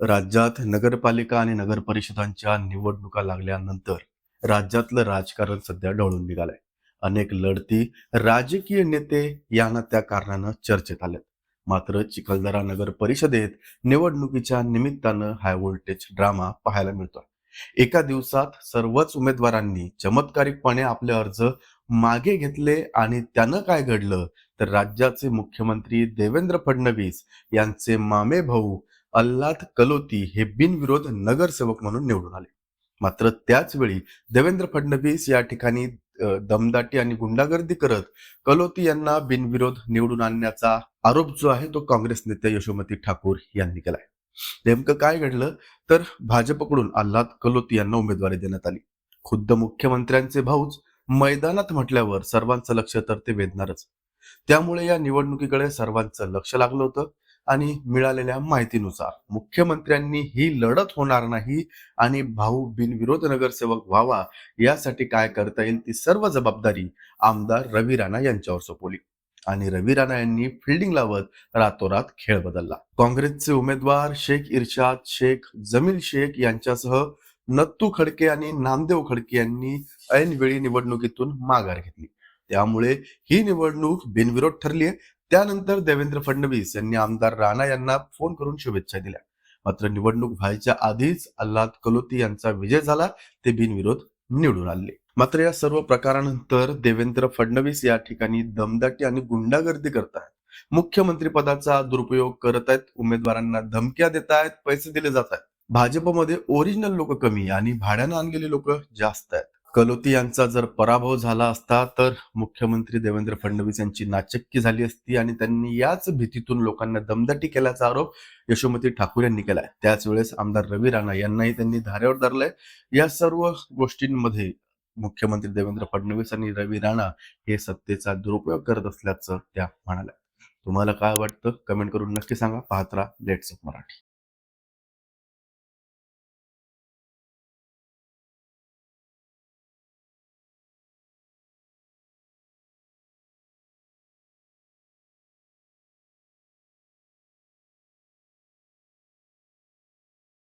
राज्यात नगरपालिका आणि नगर परिषदांच्या निवडणुका लागल्यानंतर राज्यातलं राजकारण सध्या डळून निघालंय. अनेक लढती राजकीय नेते यांना त्या कारणानं चर्चेत आल्यात मात्र चिखलदरा नगर परिषदेत निवडणुकीच्या निमित्तानं हाय व्होल्टेज ड्रामा पाहायला मिळतोय. एका दिवसात सर्वच उमेदवारांनी चमत्कारिकपणे आपले अर्ज मागे घेतले आणि त्यानं काय घडलं? तर राज्याचे मुख्यमंत्री देवेंद्र फडणवीस यांचे मामे भाऊ अल्लाद कलोती हे बिनविरोध नगरसेवक म्हणून निवडून आले. मात्र त्याच वेळी देवेंद्र फडणवीस या ठिकाणी दमदाटी आणि गुंडागर्दी करत कलोती यांना बिनविरोध निवडून आणण्याचा आरोप जो आहे तो काँग्रेस नेते यशोमती ठाकूर यांनी केलाय. नेमकं काय घडलं? तर भाजपकडून आल्हाद कलोती यांना उमेदवारी देण्यात आली. खुद्द मुख्यमंत्र्यांचे भाऊच मैदानात म्हटल्यावर सर्वांचं लक्ष तर ते वेधणारच. त्यामुळे या निवडणुकीकडे सर्वांचं लक्ष लागलं होतं. आणि मिळालेल्या माहितीनुसार. मुख्यमंत्र्यांनी ही लढत होणार नाही आणि भाऊ बिनविरोध नगरसेवक व्हावा यासाठी काय करता येईल ती सर्व जबाबदारी आमदार रवी राणा यांच्यावर सोपवली. आणि रवी राणा यांनी फिल्डिंग लावत रातोरात खेळ बदलला. काँग्रेसचे उमेदवार शेख इर्शाद शेख जमील शेख यांच्यासह नत्तू खडके आणि नामदेव खडके यांनी ऐनवेळी निवडणुकीतून माघार घेतली. त्यामुळे ही निवडणूक बिनविरोध ठरली आहे त्यानंतर देवेंद्र फडणवीस यांनी आमदार राणा यांना फोन करून शुभेच्छा दिल्या. मात्र निवडणूक व्हायच्या आधीच अल्लाद कलोती यांचा विजय झाला ते बिनविरोध निवडून आले. मात्र या सर्व प्रकारानंतर देवेंद्र फडणवीस या ठिकाणी दमदाटी आणि गुंडागर्दी करत आहेत मुख्यमंत्री पदाचा दुरुपयोग करत आहेत उमेदवारांना धमक्या देत आहेत पैसे दिले जात आहेत भाजपमध्ये ओरिजिनल लोक कमी आणि भाड्यानं आणलेले लोक जास्त आहेत. कलोती यांचा जर पराभव झाला असता तर मुख्यमंत्री देवेंद्र फडणवीस यांची नाचक्की झाली असती आणि त्यांनी याच भीतीतून लोकांना दमदाटी केल्याचा आरोप यशोमती ठाकूर यांनी केलाय. त्याच वेळेस आमदार रवी राणा यांनाही त्यांनी धारेवर धरलंय. या सर्व गोष्टींमध्ये मुख्यमंत्री देवेंद्र फडणवीस आणि रवी राणा हे सत्तेचा दुरुपयोग करत असल्याचं त्या म्हणाल्या. तुम्हाला काय वाटतं? कमेंट करून नक्की सांगा. पाहत्रा लेट्स ऑफ मराठी.